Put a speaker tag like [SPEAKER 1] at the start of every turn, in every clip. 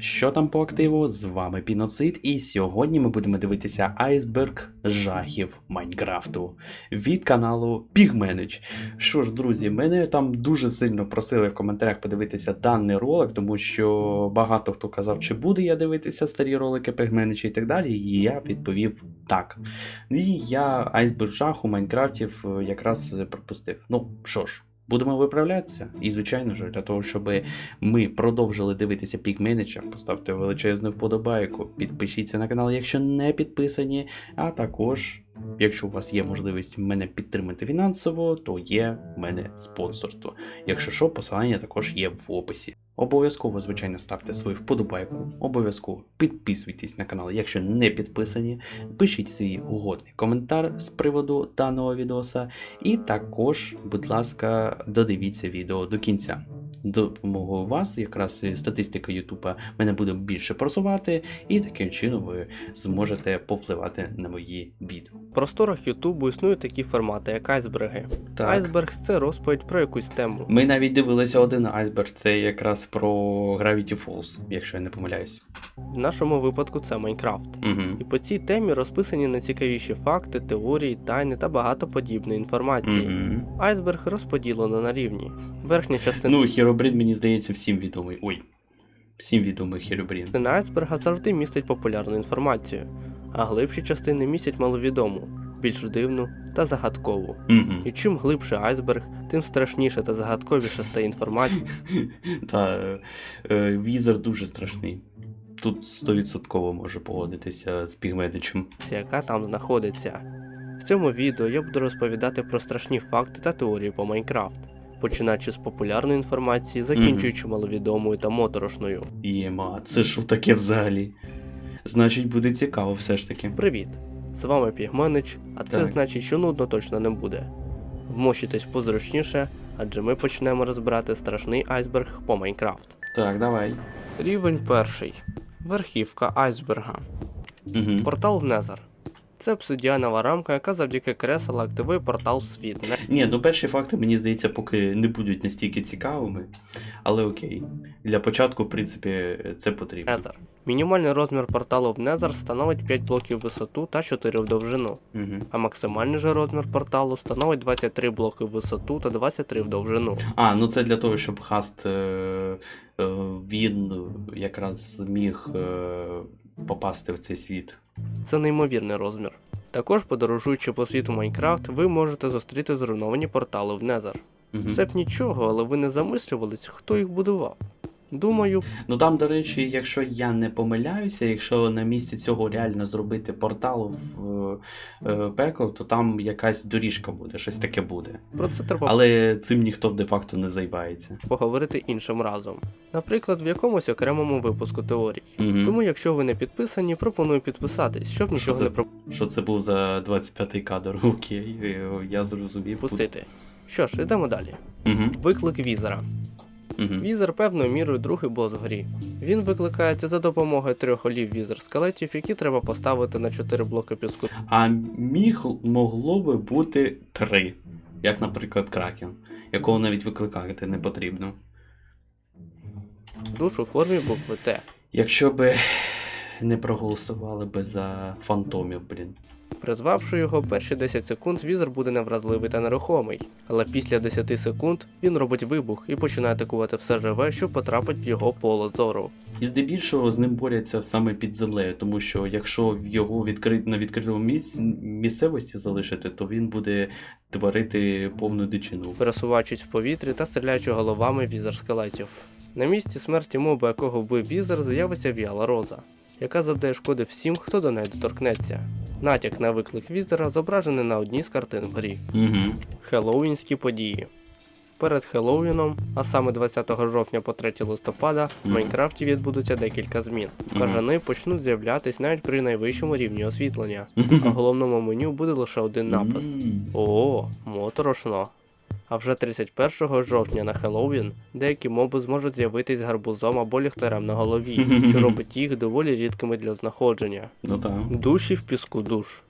[SPEAKER 1] Що там по активу? З вами Піноцид, і сьогодні ми будемо дивитися айсберг жахів Майнкрафту від каналу Pigmanage. Що ж, друзі, мене там дуже сильно просили в коментарях подивитися даний ролик, тому що багато хто казав, чи буду я дивитися старі ролики Pigmanage і так далі. І я відповів так. І я айсберг жах у Майнкрафтів якраз пропустив. Ну що ж. Будемо виправлятися. І, звичайно ж, для того, щоб ми продовжили дивитися пік менеджер, поставте величезну вподобайку, підпишіться на канал, якщо не підписані. А також, якщо у вас є можливість мене підтримати фінансово, то є в мене спонсорство. Якщо що, посилання також є в описі. Обов'язково, звичайно, ставте свою вподобайку, обов'язково підписуйтесь на канал, якщо не підписані. Пишіть свій угодний коментар з приводу даного відоса. І також, будь ласка, додивіться відео до кінця. Допомогою вас, якраз статистика Ютуба мене буде більше просувати, і таким чином ви зможете повпливати на мої відео.
[SPEAKER 2] В просторах Ютубу існують такі формати, як айсберги. Айсберг це розповідь про якусь тему.
[SPEAKER 1] Ми навіть дивилися один айсберг, це якраз про Gravity Falls, якщо я не помиляюсь.
[SPEAKER 2] В нашому випадку це Майнкрафт.
[SPEAKER 1] Угу.
[SPEAKER 2] І по цій темі розписані найцікавіші факти, теорії, тайни та багато подібної інформації.
[SPEAKER 1] Угу.
[SPEAKER 2] Айсберг розподілено на рівні. Верхня частина
[SPEAKER 1] Ну, Хіробрін, мені здається, всім відомий. Ой. Всім відомий Хіробрін.
[SPEAKER 2] частина айсберга завжди містить популярну інформацію, а глибші частини містять маловідому, більш дивну та загадкову.
[SPEAKER 1] Угу.
[SPEAKER 2] І чим глибше айсберг, тим страшніше та загадковіше стає інформація,
[SPEAKER 1] Та е, візер дуже страшний. Тут 100% можу погодитися з пігмедичем.
[SPEAKER 2] яка там знаходиться. В цьому відео я буду розповідати про страшні факти та теорії по Майнкрафт, починаючи з популярної інформації, закінчуючи маловідомою та моторошною.
[SPEAKER 1] Єма, це що таке взагалі? Значить, буде цікаво все ж таки.
[SPEAKER 2] Привіт! З вами Пігменич, а це
[SPEAKER 1] Так.
[SPEAKER 2] значить, що нудно точно не буде. Вмощуйтесь позручніше, адже ми почнемо розбирати страшний айсберг по Майнкрафт.
[SPEAKER 1] Так, давай.
[SPEAKER 2] Рівень перший. Верхівка айсберга.
[SPEAKER 1] Угу.
[SPEAKER 2] Портал в Незер. Це обсидіанова рамка, яка завдяки кресела активує портал світ.
[SPEAKER 1] Ні, ну перші факти, мені здається, поки не будуть настільки цікавими. Але окей. Для початку, в принципі, це потрібно.
[SPEAKER 2] Незер. Мінімальний розмір порталу в Незер становить 5 блоків в висоту та 4 в довжину,
[SPEAKER 1] Угу.
[SPEAKER 2] а максимальний же розмір порталу становить 23 блоки в висоту та 23 в довжину.
[SPEAKER 1] А, ну це для того, щоб хаст е, е, він якраз міг е, попасти в цей світ.
[SPEAKER 2] Це неймовірний розмір. Також, подорожуючи по світу Майнкрафт, ви можете зустріти зруйновані портали в Незер.
[SPEAKER 1] Угу.
[SPEAKER 2] Це б нічого, але ви не замислювались, хто їх будував. Думаю,
[SPEAKER 1] Ну там, до речі, якщо я не помиляюся, якщо на місці цього реально зробити портал в е, пекло, то там якась доріжка буде, щось таке буде.
[SPEAKER 2] про це треба
[SPEAKER 1] Але цим ніхто де-факто не займається.
[SPEAKER 2] поговорити іншим разом. Наприклад, в якомусь окремому випуску теорій.
[SPEAKER 1] Угу.
[SPEAKER 2] Тому, якщо ви не підписані, пропоную підписатись, щоб нічого
[SPEAKER 1] це?
[SPEAKER 2] не
[SPEAKER 1] Що це був за 25-й кадр? Окей, е, я зрозумів.
[SPEAKER 2] пропустити. Що ж, йдемо далі.
[SPEAKER 1] Угу.
[SPEAKER 2] Виклик візера.
[SPEAKER 1] Угу.
[SPEAKER 2] Візер певною мірою другий бос в грі. Він викликається за допомогою трьох олів візер скелетів, які треба поставити на 4 блоки піску.
[SPEAKER 1] А міг могло би бути три, як, наприклад, кракен, якого навіть викликати не потрібно.
[SPEAKER 2] Душ у формі букви Т.
[SPEAKER 1] Якщо би не проголосували би за фантомів, блін.
[SPEAKER 2] Призвавши його перші 10 секунд, візер буде невразливий та нерухомий, але після 10 секунд він робить вибух і починає атакувати все живе, що потрапить в його поле зору.
[SPEAKER 1] І здебільшого з ним борються саме під землею, тому що якщо в його відкрит... на відкритому місць... місцевості залишити, то він буде творити повну дичину.
[SPEAKER 2] пересуваючись в повітрі та стріляючи головами візер скелетів. На місці смерті моба, якого вбив візер, з'явиться віала роза, яка завдає шкоди всім, хто до неї доторкнеться. Натяк на виклик візера зображений на одній з картин в грі.
[SPEAKER 1] Угу.
[SPEAKER 2] Хеллоуінські події. Перед Хеллоуіном, а саме 20 жовтня по 3 листопада, в Майнкрафті відбудуться декілька змін. Кажани почнуть з'являтись навіть при найвищому рівні освітлення, а в головному меню буде лише один напис. О, моторошно. А вже 31 жовтня на Хеллоуін деякі моби зможуть з'явитись гарбузом або ліхтарем на голові, що робить їх доволі рідкими для знаходження.
[SPEAKER 1] Ну так.
[SPEAKER 2] Душі в піску душ.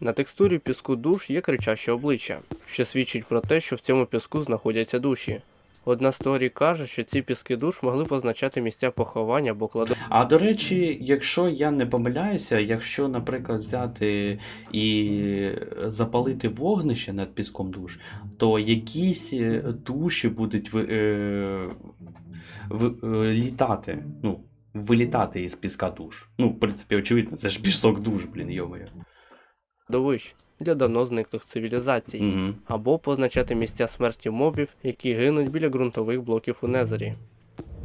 [SPEAKER 2] На текстурі піску душ є кричаще обличчя, що свідчить про те, що в цьому піску знаходяться душі. Одна з теорій каже, що ці піски душ могли позначати місця поховання або кладовища.
[SPEAKER 1] А до речі, якщо я не помиляюся, якщо, наприклад, взяти і запалити вогнище над піском душ, то якісь е, душі будуть ви, е, в, е, літати, ну, вилітати із піска душ. Ну, в принципі, очевидно, це ж пісок душ, блін, йомою.
[SPEAKER 2] Для давно зниклих цивілізацій,
[SPEAKER 1] Угу.
[SPEAKER 2] або позначати місця смерті мобів, які гинуть біля ґрунтових блоків у Незері.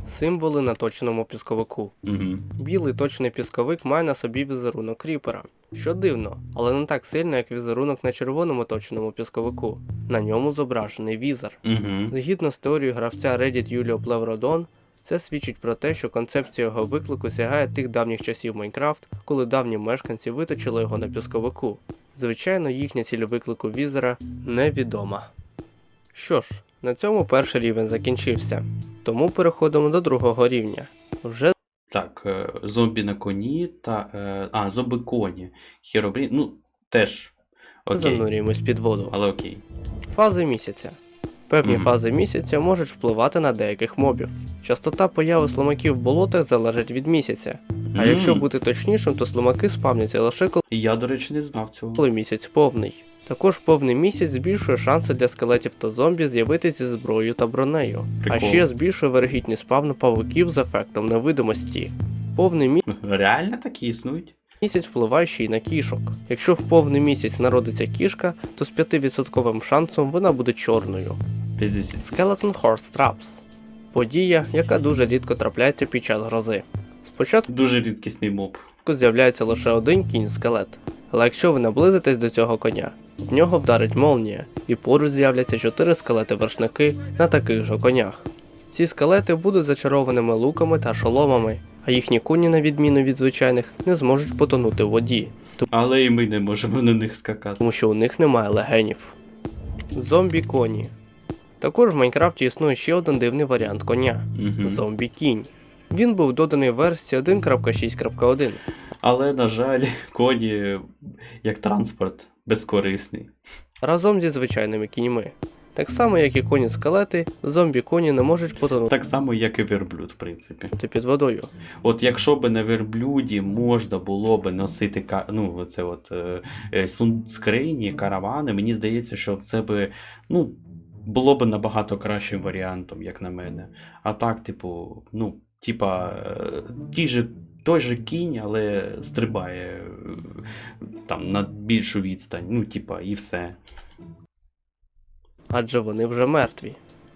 [SPEAKER 2] Символи на точному пісковику.
[SPEAKER 1] Угу.
[SPEAKER 2] Білий точний пісковик має на собі візерунок кріпера, що дивно, але не так сильно, як візерунок на червоному точному пісковику. На ньому зображений візер.
[SPEAKER 1] Угу.
[SPEAKER 2] Згідно з теорією гравця Reddit Юліо Плевродон, це свідчить про те, що концепція його виклику сягає тих давніх часів Майнкрафт, коли давні мешканці виточили його на пісковику. Звичайно, їхня ціль виклику візера невідома. Що ж, на цьому перший рівень закінчився. Тому переходимо до другого рівня. Вже
[SPEAKER 1] Так, е, зомбі на коні та. е, А, зомби коні. Херобрін. Ну, теж. Окей.
[SPEAKER 2] занурюємось під воду.
[SPEAKER 1] Але окей.
[SPEAKER 2] Фази місяця. Певні
[SPEAKER 1] Мгм.
[SPEAKER 2] фази місяця можуть впливати на деяких мобів. Частота появи слимаків в болотах залежить від місяця. А якщо бути точнішим, то слимаки спавняться лише коли
[SPEAKER 1] Я, до речі, не знав цього.
[SPEAKER 2] коли місяць повний. Також повний місяць збільшує шанси для скелетів та зомбі з'явитися зі зброєю та бронею. А ще збільшує вергітність спавну павуків з ефектом невидимості. Повний
[SPEAKER 1] Реально такі існують?
[SPEAKER 2] місяць впливає ще й на кішок. Якщо в повний місяць народиться кішка, то з 5% шансом вона буде чорною.
[SPEAKER 1] 50.
[SPEAKER 2] Skeleton Horse Traps подія, яка дуже рідко трапляється під час грози. Спочатку
[SPEAKER 1] Дуже рідкісний моб.
[SPEAKER 2] з'являється лише один кінь-скелет, але якщо ви наблизитесь до цього коня, в нього вдарить молнія, і поруч з'являться чотири скелети-вершники на таких же конях. Ці скелети будуть зачарованими луками та шоломами, а їхні коні, на відміну від звичайних, не зможуть потонути в воді,
[SPEAKER 1] Але і ми не можемо на них скакати.
[SPEAKER 2] тому що у них немає легенів. Зомбі коні. Також в Майнкрафті існує ще один дивний варіант коня
[SPEAKER 1] Угу.
[SPEAKER 2] зомбі кінь. Він був доданий в версії 1.6.1.
[SPEAKER 1] Але, на жаль, коні як транспорт безкорисний.
[SPEAKER 2] разом зі звичайними кіньми. Так само, як і коні скелети, зомбі коні не можуть потонути
[SPEAKER 1] Так само, як і верблюд, в принципі.
[SPEAKER 2] під водою.
[SPEAKER 1] От якщо би на верблюді можна було би носити ну, оце от, е, е, сун- скрині, каравани, мені здається, що це би ну, було б набагато кращим варіантом, як на мене. А так, типу, ну, типа, е, ті же, той же кінь, але стрибає е, там на більшу відстань. Ну, типа, і все.
[SPEAKER 2] адже вони вже мертві.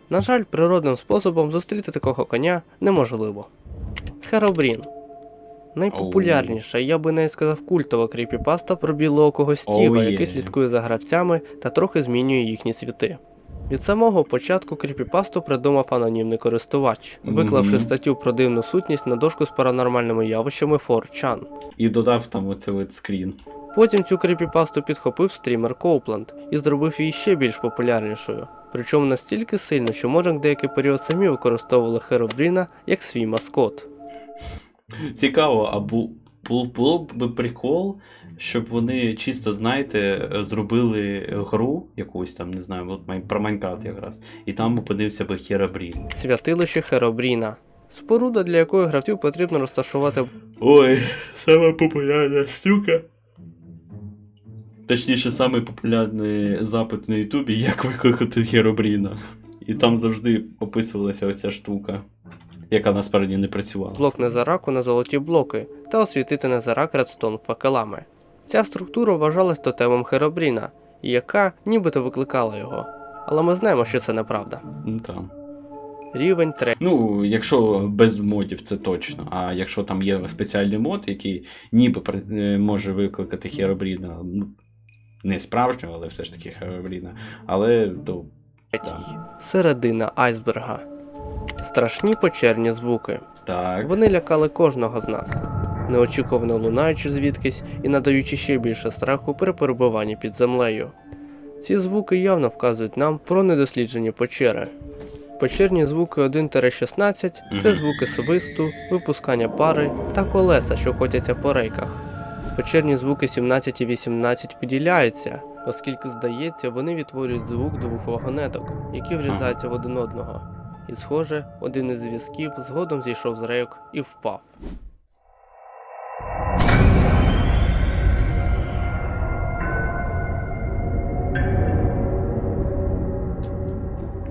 [SPEAKER 2] На жаль, природним способом зустріти такого коня неможливо. Херобрін. Найпопулярніша, я би навіть сказав, культова кріпіпаста про білоокого стіва,
[SPEAKER 1] Oh, yeah.
[SPEAKER 2] який слідкує за гравцями та трохи змінює їхні світи. Від самого початку кріпіпасту придумав анонімний користувач, виклавши статтю про дивну сутність на дошку з паранормальними явищами 4chan.
[SPEAKER 1] І додав там оце от скрін.
[SPEAKER 2] Потім цю кріпіпасту підхопив стрімер Коупленд і зробив її ще більш популярнішою. Причому настільки сильно, що може деякий період самі використовували Херобріна як свій маскот.
[SPEAKER 1] Цікаво, а бу, бу- було б прикол, щоб вони чисто, знаєте, зробили гру якусь там, не знаю, от про Майнкрафт якраз, і там опинився би Херабрін.
[SPEAKER 2] Святилище Херобріна. Споруда, для якої гравців потрібно розташувати
[SPEAKER 1] Ой, сама популярна штука. Точніше, самий популярний запит на Ютубі, як викликати Херобріна. І там завжди описувалася оця штука, яка насправді не працювала.
[SPEAKER 2] блок Незараку на золоті блоки та освітити Незарак редстон факелами. Ця структура вважалась тотемом Херобріна, яка нібито викликала його. Але ми знаємо, що це неправда.
[SPEAKER 1] Ну там.
[SPEAKER 2] Рівень 3.
[SPEAKER 1] Ну, якщо без модів, це точно. А якщо там є спеціальний мод, який ніби е, може викликати Херобріна, ну, не справжнього, але все ж таки Херобріна. Але то.
[SPEAKER 2] Середина айсберга. Страшні почерні звуки.
[SPEAKER 1] Так.
[SPEAKER 2] Вони лякали кожного з нас, неочікувано лунаючи звідкись і надаючи ще більше страху при перебуванні під землею. Ці звуки явно вказують нам про недосліджені печери. Печерні звуки 1-16 це звуки свисту, випускання пари та колеса, що котяться по рейках. Печерні звуки 17 і 18 поділяються, оскільки, здається, вони відтворюють звук двох вагонеток, які врізаються в один одного. І, схоже, один із зв'язків згодом зійшов з рейок і впав.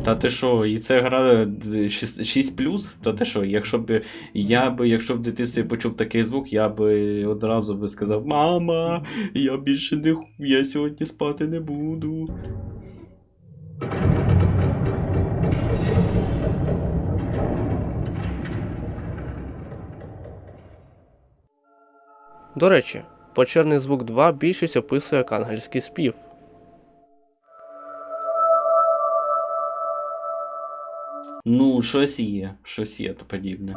[SPEAKER 1] Та ти що, і це гра 6 плюс? Та ти що, якщо б я би, якщо б в дитинстві почув такий звук, я би одразу би сказав: Мама, я більше не я сьогодні спати не буду.
[SPEAKER 2] До речі, Почерний звук 2 більшість описує як ангельський спів.
[SPEAKER 1] Ну, щось є, щось є то подібне.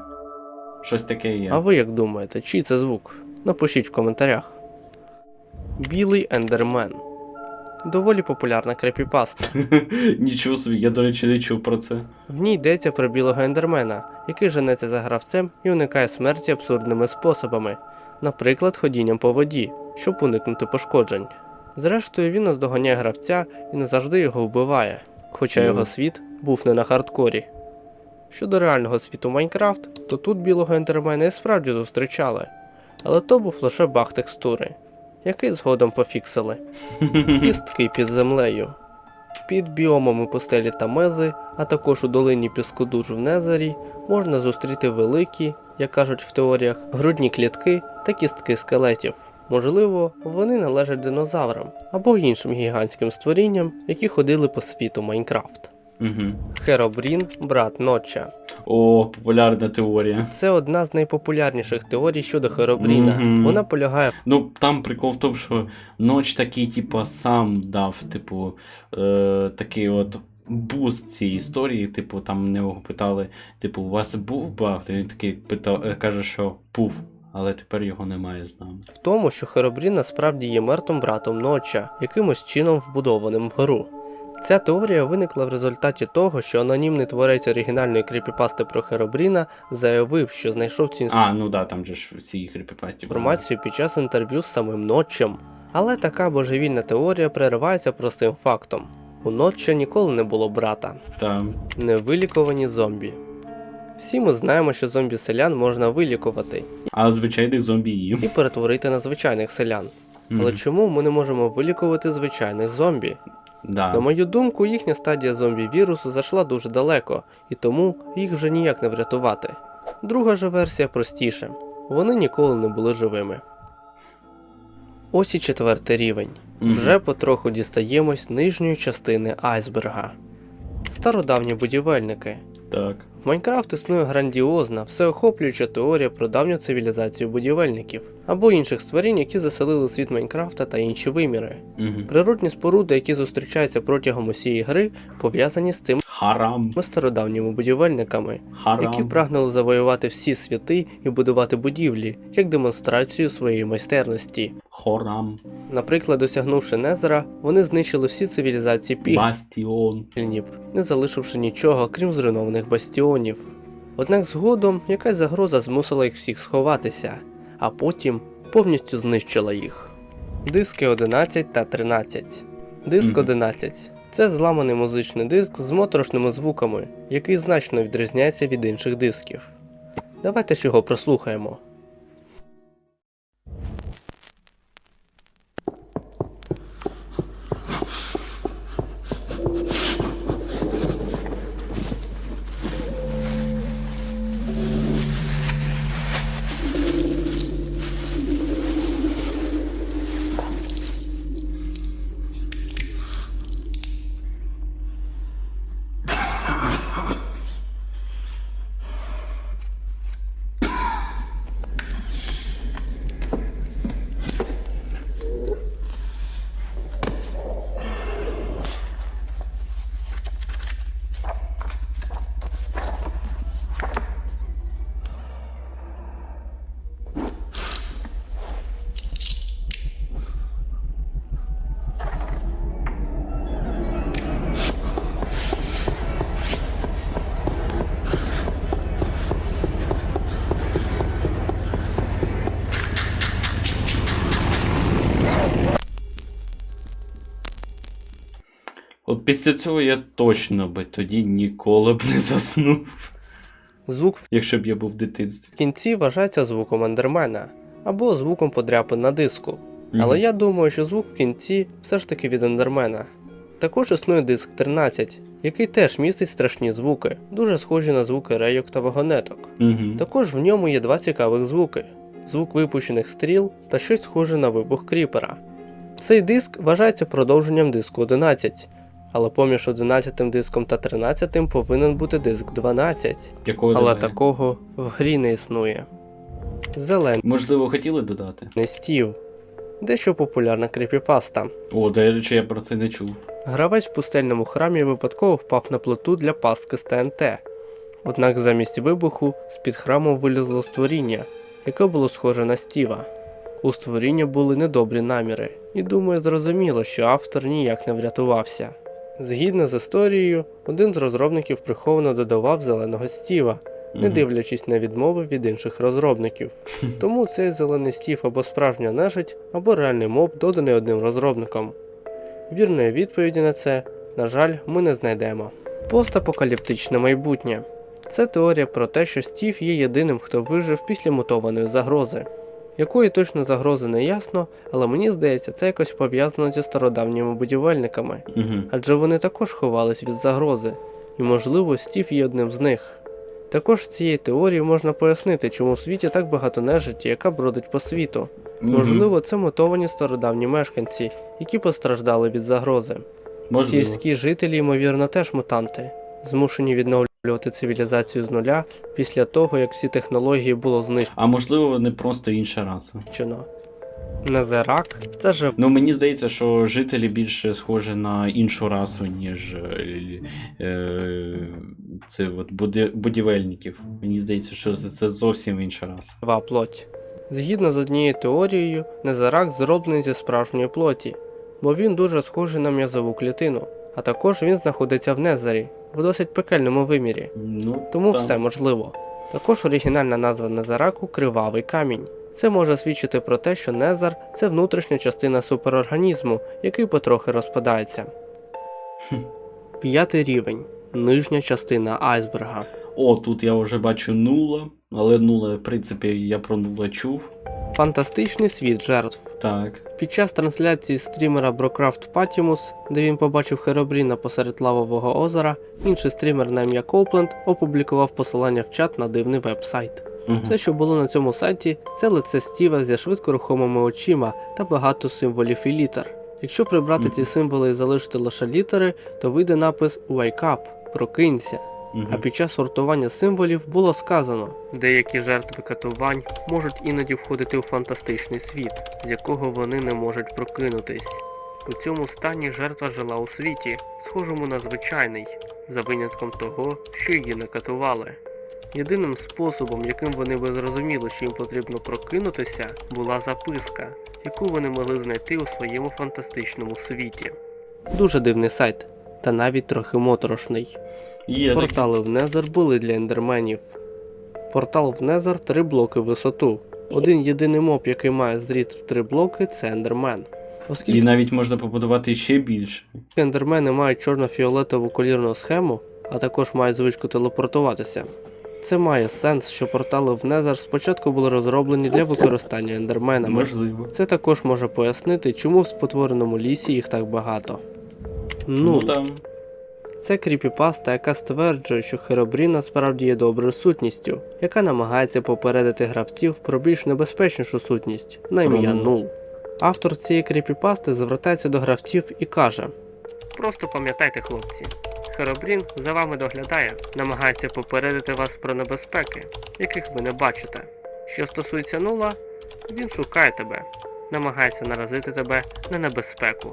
[SPEAKER 1] Щось таке є.
[SPEAKER 2] А ви як думаєте, чий це звук? Напишіть в коментарях. Білий ендермен. Доволі популярна крепіпаста.
[SPEAKER 1] Нічого собі, я, до речі, не чув про це.
[SPEAKER 2] В ній йдеться про білого ендермена, який женеться за гравцем і уникає смерті абсурдними способами, наприклад, ходінням по воді, щоб уникнути пошкоджень. Зрештою, він наздоганяє гравця і не завжди його вбиває, хоча його світ був не на хардкорі. Щодо реального світу Майнкрафт, то тут білого ендермена і справді зустрічали, але то був лише баг текстури, який згодом пофіксили. Кістки під землею. Під біомами пустелі та мези, а також у долині піскодуж в Незері, можна зустріти великі, як кажуть в теоріях, грудні клітки та кістки скелетів. Можливо, вони належать динозаврам або іншим гігантським створінням, які ходили по світу Майнкрафт.
[SPEAKER 1] Угу.
[SPEAKER 2] Херобрін, брат Ноча.
[SPEAKER 1] О, популярна теорія.
[SPEAKER 2] Це одна з найпопулярніших теорій щодо Херобріна.
[SPEAKER 1] Мгм.
[SPEAKER 2] Вона полягає
[SPEAKER 1] Ну, там прикол в тому, що ноч такий, типа, сам дав, типу, е, такий от буст цій історії. Типу, там в нього питали, типу, у вас був баг? І Він такий питав, е, каже, що був, але тепер його немає з нами.
[SPEAKER 2] в тому, що Херобрін насправді є мертвим братом Ноча, якимось чином вбудованим в гру. Ця теорія виникла в результаті того, що анонімний творець оригінальної кріпіпасти про Херобріна заявив, що знайшов цю
[SPEAKER 1] А, ну да, там же ж всі кріпіпасті.
[SPEAKER 2] інформацію під час інтерв'ю з самим Ночем. Але така божевільна теорія переривається простим фактом: у Ноча ніколи не було брата,
[SPEAKER 1] Там.
[SPEAKER 2] невилікувані зомбі. Всі ми знаємо, що зомбі-селян можна вилікувати
[SPEAKER 1] А звичайних зомбі їм.
[SPEAKER 2] і перетворити на звичайних селян. Але чому ми не можемо вилікувати звичайних зомбі?
[SPEAKER 1] Да.
[SPEAKER 2] На мою думку, їхня стадія зомбі-вірусу зайшла дуже далеко, і тому їх вже ніяк не врятувати. Друга же версія простіша. Вони ніколи не були живими. Ось і четвертий рівень.
[SPEAKER 1] Мгм.
[SPEAKER 2] Вже потроху дістаємось нижньої частини айсберга. Стародавні будівельники.
[SPEAKER 1] Так.
[SPEAKER 2] В Майнкрафт існує грандіозна, всеохоплююча теорія про давню цивілізацію будівельників або інших створінь, які заселили світ Майнкрафта та інші виміри.
[SPEAKER 1] Угу.
[SPEAKER 2] Природні споруди, які зустрічаються протягом усієї гри, пов'язані з цими
[SPEAKER 1] Харам.
[SPEAKER 2] стародавніми будівельниками,
[SPEAKER 1] Харам.
[SPEAKER 2] які прагнули завоювати всі світи і будувати будівлі як демонстрацію своєї майстерності.
[SPEAKER 1] Хорам.
[SPEAKER 2] Наприклад, досягнувши Незера, вони знищили всі цивілізації
[SPEAKER 1] Бастіон.
[SPEAKER 2] не залишивши нічого, крім зруйнованих бастіонів. Однак згодом якась загроза змусила їх всіх сховатися, а потім повністю знищила їх. Диски 11 та 13. Диск 11 це зламаний музичний диск з моторошними звуками, який значно відрізняється від інших дисків. Давайте ж його прослухаємо.
[SPEAKER 1] Після цього я точно би тоді ніколи б не заснув,
[SPEAKER 2] Звук
[SPEAKER 1] якщо б я був в дитинстві.
[SPEAKER 2] в кінці вважається звуком ендермена або звуком подряпин на диску.
[SPEAKER 1] Мгм.
[SPEAKER 2] Але я думаю, що звук в кінці все ж таки від ендермена. Також існує диск 13, який теж містить страшні звуки, дуже схожі на звуки рейок та вагонеток.
[SPEAKER 1] Мгм.
[SPEAKER 2] Також в ньому є два цікавих звуки: звук випущених стріл та щось схоже на вибух кріпера. Цей диск вважається продовженням диску 11, але поміж 11 диском та 13 повинен бути диск 12,
[SPEAKER 1] Якого
[SPEAKER 2] але
[SPEAKER 1] додає?
[SPEAKER 2] такого в грі не існує. Зелений
[SPEAKER 1] Можливо, хотіли додати?
[SPEAKER 2] стів. Дещо популярна кріпіпаста.
[SPEAKER 1] О, до речі, я про це не чув.
[SPEAKER 2] Гравець в пустельному храмі випадково впав на плиту для пастки з ТНТ. Однак замість вибуху з-під храму вилізло створіння, яке було схоже на стіва. У створіння були недобрі наміри, і думаю, зрозуміло, що автор ніяк не врятувався. Згідно з історією, один з розробників приховано додавав зеленого стіва, не дивлячись на відмови від інших розробників. Тому цей зелений стів або справжня нежить, або реальний моб доданий одним розробником. Вірної відповіді на це, на жаль, ми не знайдемо. Постапокаліптичне майбутнє це теорія про те, що Стів є єдиним, хто вижив після мутованої загрози. Якої точно загрози не ясно, але мені здається, це якось пов'язано зі стародавніми будівельниками,
[SPEAKER 1] Мгм.
[SPEAKER 2] адже вони також ховались від загрози, і, можливо, Стів є одним з них. Також з цієї теорії можна пояснити, чому в світі так багато нежиті, яка бродить по світу.
[SPEAKER 1] Мгм.
[SPEAKER 2] Можливо, це мотовані стародавні мешканці, які постраждали від загрози.
[SPEAKER 1] Можливо.
[SPEAKER 2] Сільські жителі, ймовірно, теж мутанти, змушені відновлювати цивілізацію з нуля після того, як всі технології було знищено.
[SPEAKER 1] А можливо, вони просто інша раса.
[SPEAKER 2] знищено. Незерак це жив
[SPEAKER 1] Ну, мені здається, що жителі більше схожі на іншу расу, ніж е, е, це от буди- будівельників. Мені здається, що це, це зовсім інша раса.
[SPEAKER 2] жива плоть. Згідно з однією теорією, Незерак зроблений зі справжньої плоті, бо він дуже схожий на м'язову клітину, а також він знаходиться в Незері, в досить пекельному вимірі.
[SPEAKER 1] Ну,
[SPEAKER 2] Тому
[SPEAKER 1] так.
[SPEAKER 2] все можливо. Також оригінальна назва Незараку кривавий камінь. Це може свідчити про те, що Незар це внутрішня частина суперорганізму, який потрохи розпадається. П'ятий рівень нижня частина айсберга.
[SPEAKER 1] О, тут я вже бачу нула, але нула, в принципі, я про нула чув.
[SPEAKER 2] Фантастичний світ жертв.
[SPEAKER 1] Так.
[SPEAKER 2] Під час трансляції стрімера Брокрафт Патімус, де він побачив Херобріна посеред лавового озера, інший стрімер на ім'я Коупленд опублікував посилання в чат на дивний веб-сайт.
[SPEAKER 1] Угу.
[SPEAKER 2] Все, що було на цьому сайті, це лице Стіва зі швидко рухомими очима та багато символів і літер. Якщо прибрати
[SPEAKER 1] Мгм.
[SPEAKER 2] ці символи і залишити лише літери, то вийде напис Wake up, прокинься. А під час сортування символів було сказано: деякі жертви катувань можуть іноді входити у фантастичний світ, з якого вони не можуть прокинутись. У цьому стані жертва жила у світі, схожому на звичайний, за винятком того, що її не катували. Єдиним способом, яким вони би зрозуміли, що їм потрібно прокинутися, була записка, яку вони могли знайти у своєму фантастичному світі. Дуже дивний сайт, та навіть трохи моторошний.
[SPEAKER 1] Є.
[SPEAKER 2] Портали в Незер були для ендерменів. Портал в Незер три блоки в висоту. Один єдиний моб, який має зріст в три блоки, це ендермен.
[SPEAKER 1] І
[SPEAKER 2] Оскільки
[SPEAKER 1] навіть можна побудувати ще більше.
[SPEAKER 2] ендермени мають чорно-фіолетову колірну схему, а також мають звичку телепортуватися. Це має сенс, що портали в Незер спочатку були розроблені для використання ендерменами.
[SPEAKER 1] Можливо.
[SPEAKER 2] Це також може пояснити, чому в спотвореному лісі їх так багато.
[SPEAKER 1] Ну,
[SPEAKER 2] Ну,
[SPEAKER 1] там.
[SPEAKER 2] Це кріпіпаста, яка стверджує, що Херобрін насправді є доброю сутністю, яка намагається попередити гравців про більш небезпечнішу сутність на ім'я Нул. Автор цієї кріпіпасти звертається до гравців і каже: Просто пам'ятайте, хлопці, Херобрін за вами доглядає, намагається попередити вас про небезпеки, яких ви не бачите. Що стосується нула, він шукає тебе, намагається наразити тебе на небезпеку.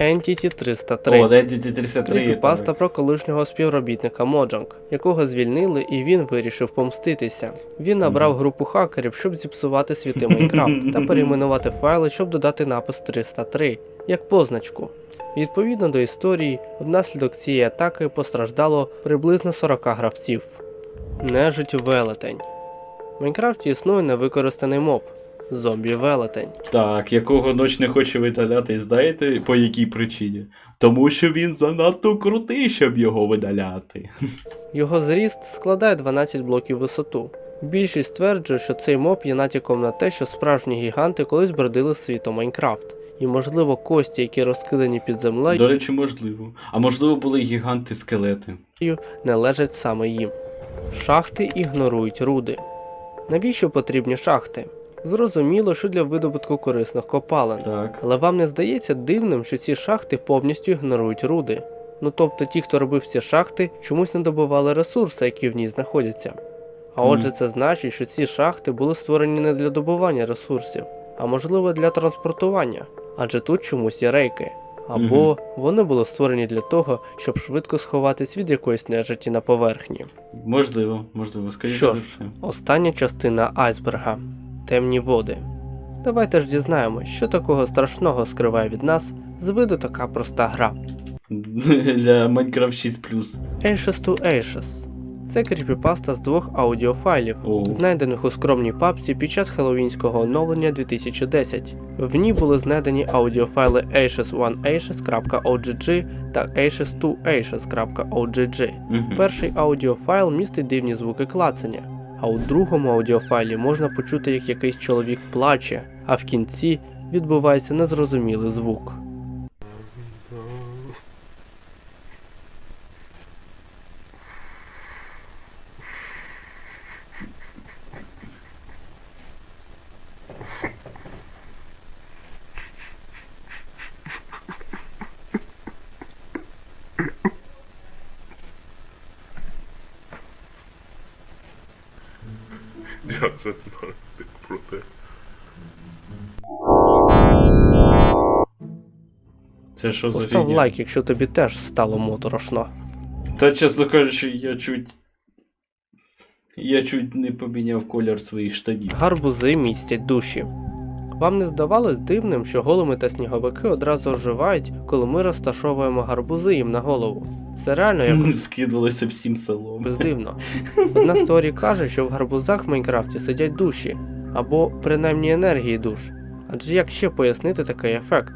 [SPEAKER 2] Entity 303
[SPEAKER 1] О, дайте 303.
[SPEAKER 2] Кріпіпаста про колишнього співробітника Моджанг, якого звільнили, і він вирішив помститися. Він набрав групу хакерів, щоб зіпсувати світи Майнкрафт та перейменувати файли, щоб додати напис 303 як позначку. Відповідно до історії, внаслідок цієї атаки постраждало приблизно 40 гравців. Нежить велетень. В Майнкрафті існує невикористаний моб. Зомбі-велетень.
[SPEAKER 1] Так, якого ноч не хоче видаляти, знаєте, по якій причині? Тому що він занадто крутий, щоб його видаляти.
[SPEAKER 2] Його зріст складає 12 блоків висоту. Більшість стверджує, що цей моб є натяком на те, що справжні гіганти колись бродили світом Майнкрафт, і можливо кості, які розкидані під землею,
[SPEAKER 1] До речі, можливо. А можливо, були гіганти-скелети.
[SPEAKER 2] належать саме їм. Шахти ігнорують руди. Навіщо потрібні шахти? Зрозуміло, що для видобутку корисних копалин.
[SPEAKER 1] Так.
[SPEAKER 2] Але вам не здається дивним, що ці шахти повністю ігнорують руди. Ну тобто ті, хто робив ці шахти, чомусь не добували ресурси, які в ній знаходяться. А отже, це значить, що ці шахти були створені не для добування ресурсів, а можливо для транспортування. Адже тут чомусь є рейки. Або вони були створені для того, щоб швидко сховатись від якоїсь нежиті на поверхні.
[SPEAKER 1] Можливо, можливо, скоріше
[SPEAKER 2] Що ж. Остання частина айсберга темні води. Давайте ж дізнаємось, що такого страшного скриває від нас з виду така проста гра.
[SPEAKER 1] Для Minecraft 6
[SPEAKER 2] Ashes to Ashes. Це кріпіпаста з двох аудіофайлів,
[SPEAKER 1] О.
[SPEAKER 2] знайдених у скромній папці під час хеллоуінського оновлення 2010. В ній були знайдені аудіофайли ashes1ashes.ogg та ashes2ashes.ogg.
[SPEAKER 1] Мгм.
[SPEAKER 2] Перший аудіофайл містить дивні звуки клацання, а у другому аудіофайлі можна почути, як якийсь чоловік плаче, а в кінці відбувається незрозумілий звук.
[SPEAKER 3] Я вже про те.
[SPEAKER 1] Це що за
[SPEAKER 2] Постав
[SPEAKER 1] фігня?
[SPEAKER 2] лайк, якщо тобі теж стало моторошно.
[SPEAKER 1] Та чесно кажучи, я чуть. Я чуть не поміняв колір своїх штанів.
[SPEAKER 2] Гарбузи містять душі. Вам не здавалось дивним, що голими та сніговики одразу оживають, коли ми розташовуємо гарбузи їм на голову. Це реально якось
[SPEAKER 1] Скидувалися всім селом.
[SPEAKER 2] дивно. Одна з теорій каже, що в гарбузах в Майнкрафті сидять душі, або принаймні енергії душ. Адже як ще пояснити такий ефект?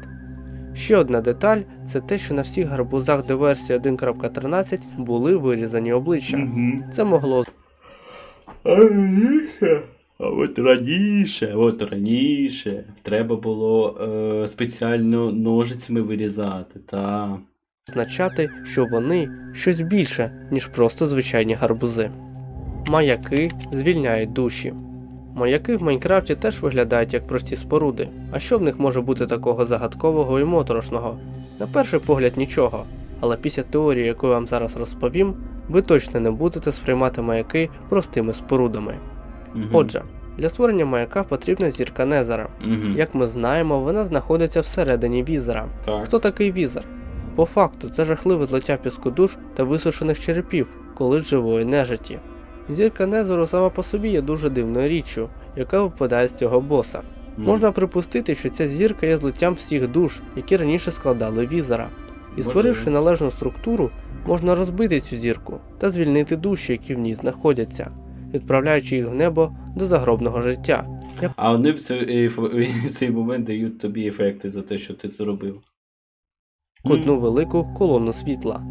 [SPEAKER 2] Ще одна деталь це те, що на всіх гарбузах, версія 1.13 були вирізані обличчя. Це могло
[SPEAKER 1] А раніше, а от раніше, от раніше треба було е, спеціально ножицями вирізати, та.
[SPEAKER 2] Означати, що вони щось більше, ніж просто звичайні гарбузи. Маяки звільняють душі. Маяки в Майнкрафті теж виглядають як прості споруди. А що в них може бути такого загадкового і моторошного? На перший погляд нічого, але після теорії, яку я вам зараз розповім, ви точно не будете сприймати маяки простими спорудами.
[SPEAKER 1] Мгм.
[SPEAKER 2] Отже, для створення маяка потрібна зірка Незера.
[SPEAKER 1] Мгм.
[SPEAKER 2] Як ми знаємо, вона знаходиться всередині візера.
[SPEAKER 1] Так.
[SPEAKER 2] Хто такий візер? По факту, це жахливе злиття піскодуш та висушених черепів, коли живої нежиті. Зірка Незеру сама по собі є дуже дивною річчю, яка випадає з цього боса.
[SPEAKER 1] Мгм.
[SPEAKER 2] Можна припустити, що ця зірка є злиттям всіх душ, які раніше складали візера. І створивши належну структуру, можна розбити цю зірку та звільнити душі, які в ній знаходяться, відправляючи їх в небо до загробного життя.
[SPEAKER 1] А вони в цей, в цей момент дають тобі ефекти за те, що ти це робив.
[SPEAKER 2] Одну велику колону світла.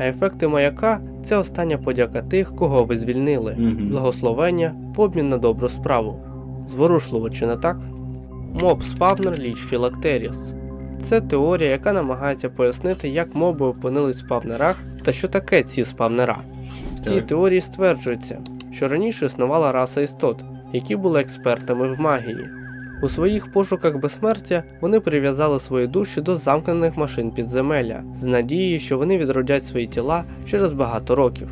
[SPEAKER 2] А ефекти маяка це остання подяка тих, кого ви звільнили. Благословення в обмін на добру справу. Зворушливо, чи не так? Моб спавнер ліч філактеріс. Це теорія, яка намагається пояснити, як моби опинились в спавнерах та що таке ці спавнера. В цій теорії стверджується, що раніше існувала раса істот, які були експертами в магії. У своїх пошуках безсмертя вони прив'язали свої душі до замкнених машин підземелля з надією, що вони відродять свої тіла через багато років.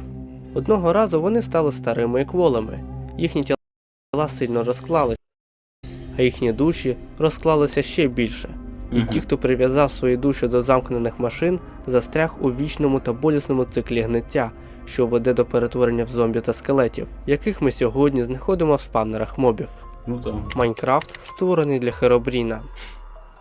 [SPEAKER 2] Одного разу вони стали старими і кволими, їхні тіла сильно розклалися, а їхні душі розклалися ще більше. І ті, хто прив'язав свої душі до замкнених машин, застряг у вічному та болісному циклі гниття, що веде до перетворення в зомбі та скелетів, яких ми сьогодні знаходимо в спавнерах мобів.
[SPEAKER 1] Ну так.
[SPEAKER 2] Майнкрафт створений для Херобріна.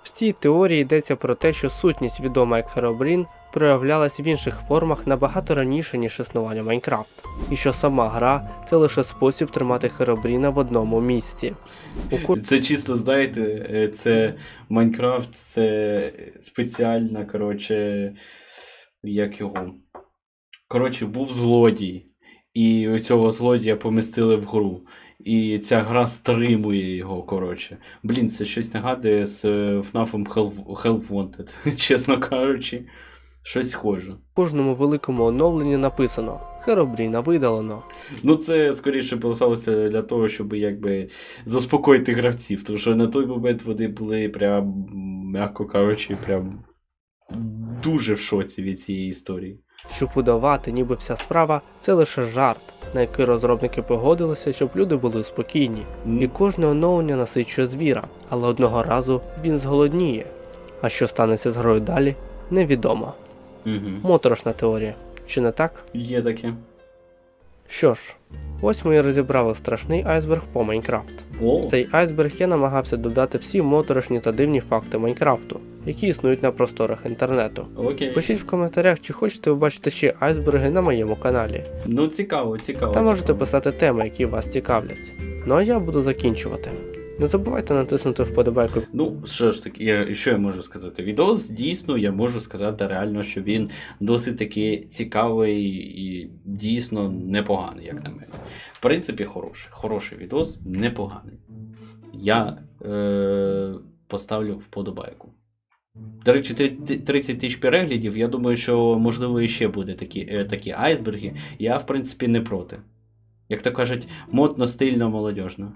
[SPEAKER 2] В цій теорії йдеться про те, що сутність відома як Херобрін проявлялась в інших формах набагато раніше, ніж існування Майнкрафт, і що сама гра це лише спосіб тримати Херобріна в одному місці. У
[SPEAKER 1] Це чисто, знаєте, е, це Майнкрафт, це спеціальна, коротше, як його. Коротше, був злодій. І цього злодія помістили в гру. І ця гра стримує його, коротше. Блін, це щось нагадує з е, FNAF Hell, Hell Wanted, чесно кажучи. Щось схоже.
[SPEAKER 2] кожному великому оновленні написано Херобріна видалено.
[SPEAKER 1] Ну, це скоріше писалося для того, щоб якби заспокоїти гравців, тому що на той момент вони були прям, м'яко кажучи, прям дуже в шоці від цієї історії.
[SPEAKER 2] щоб подавати, ніби вся справа це лише жарт, на який розробники погодилися, щоб люди були спокійні. І кожне оновлення насичує звіра, але одного разу він зголодніє. А що станеться з грою далі, невідомо.
[SPEAKER 1] Угу.
[SPEAKER 2] Моторошна теорія, чи не так?
[SPEAKER 1] Є таке.
[SPEAKER 2] Що ж, ось ми і розібрали страшний айсберг по Майнкрафт. В цей айсберг я намагався додати всі моторошні та дивні факти Майнкрафту, які існують на просторах інтернету.
[SPEAKER 1] окей.
[SPEAKER 2] Пишіть в коментарях, чи хочете ви бачити ще айсберги на моєму каналі.
[SPEAKER 1] Ну, цікаво, цікаво.
[SPEAKER 2] Та можете
[SPEAKER 1] цікаво.
[SPEAKER 2] писати теми, які вас цікавлять. Ну а я буду закінчувати. Не забувайте натиснути вподобайку.
[SPEAKER 1] Ну, що ж таки, я, що я можу сказати? Відос дійсно, я можу сказати реально, що він досить таки цікавий і дійсно непоганий, як на мене. В принципі, хороший. Хороший відос, непоганий. Я е, поставлю вподобайку. До речі, 30 30 тисяч переглядів, я думаю, що можливо іще буде такі, е, такі айсберги. Я, в принципі, не проти. Як то кажуть, модно, стильно, молодіжно.